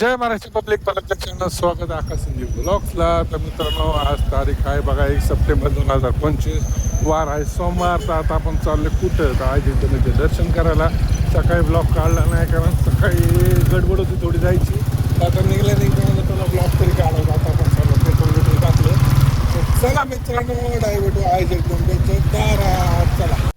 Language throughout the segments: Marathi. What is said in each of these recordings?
जय महाराष्ट्र पब्लिक परत स्वागत आकाश संजीव ब्लॉग्सला. तर मित्रांनो आज तारीख आहे बघा एक सप्टेंबर दोन हजार पंचवीस. वार आहे सोमवार तर आता आपण चाललो कुठं? तर आज इथं दर्शन करायला. सकाळी ब्लॉग काढला नाही कारण सकाळी गडबड होती थोडी जायची. आता निघल्या निघता तुला ब्लॉग तरी काढला आता आपण चाललो पेट्रोल बिट्रोल टाकलं तर चला मित्रांनो डायव्हर्ट आज एकदम दारात चला.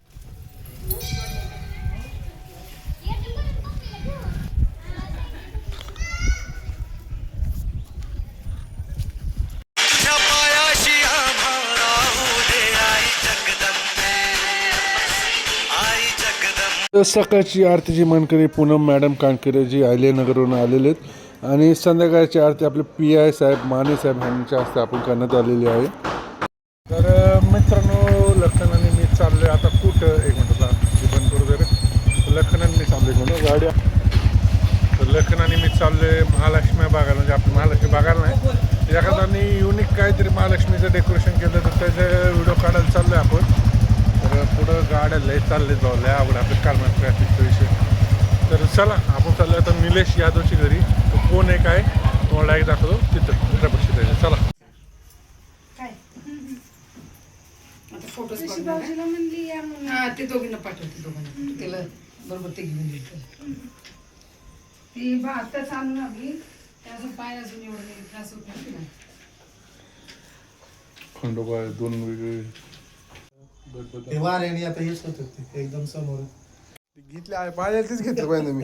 सकाळची आरतीची मानकरी पूनम मॅडम कानकरे जी नगरवरून आलेले आहेत. आणि संध्याकाळची आरती आपले पी आय साहेब माने साहेब यांच्या हस्ते आपण करण्यात आलेली आहे. तर मित्रांनो लखन आणि मी चाललोय आता कुठं? एक मिनिट आता बंद करू दे लखन आणि मी चाललोय म्हणून गाड्या. तर लखन आणि मी चाललोय महालक्ष्मी बागाला म्हणजे आपली महालक्ष्मी बागाला नाही. एखादा युनिक काहीतरी महालक्ष्मीचं डेकोरेशन केलं तर त्याचे व्हिडिओ काढायला चाललोय आपण. तर पुढं गाड्या लय चालले जाऊ लय आवड आपल्या कारणार ट्रॅफिकचा विषय. तर चला आपण चाललो आता निलेश यादवची घरी. तो कोण आहे काय तुम्हाला एक दाखवतो. तिथं चित्रपक्षी द्यायचं चला. आता फोटोज जशी काढून भाऊजीला म्हणली या म्हणून. हा ते दोघींना पाठवते दोघांना. तिला बरोबर ते घेऊन येते ती भातच आणून लागली त्याचं पाय अजून एवढं नाही त्रास होत नाही ना. खंडोबा दोन वेगळे. ते वाऱ्याने आता हेच होत होते एकदम समोर. घेतले घेतलं पाहिजे मी.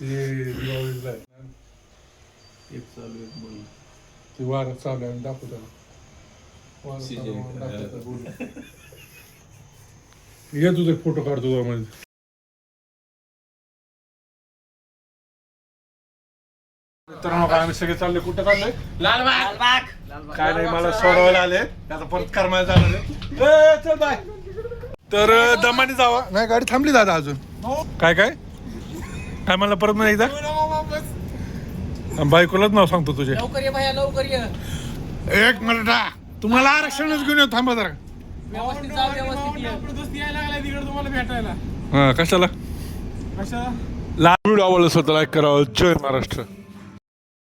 ते. ते वारं चालू आहे दाखव त्याला वारं चालू आहे, दाखव त्याला, बोलू. ये तुझे फोटो काढतो मित्रांनो काय आम्ही सगळे चालले कुठे चाललोय? लालबाग. काय नाही मला सोडवायला आले. आता परत करमायला जाणार आहे. ए, चल बाय. तर दमाने जावा. नाही गाडी थांबली दादा अजून. काय काय? काय मला परत नाही एकदा? बायकोलाच नाव सांगतो तुझे. लवकर ये भैया लवकर ये. एक मिनिट हा. तुम्हाला आरक्षणच घेऊन येऊ थांबा जरा. व्यवस्थित जा व्यवस्थित ये. हा कशाला? लाल व्हिडिओ आवडला स्वतः लाईक करावं. जय महाराष्ट्र.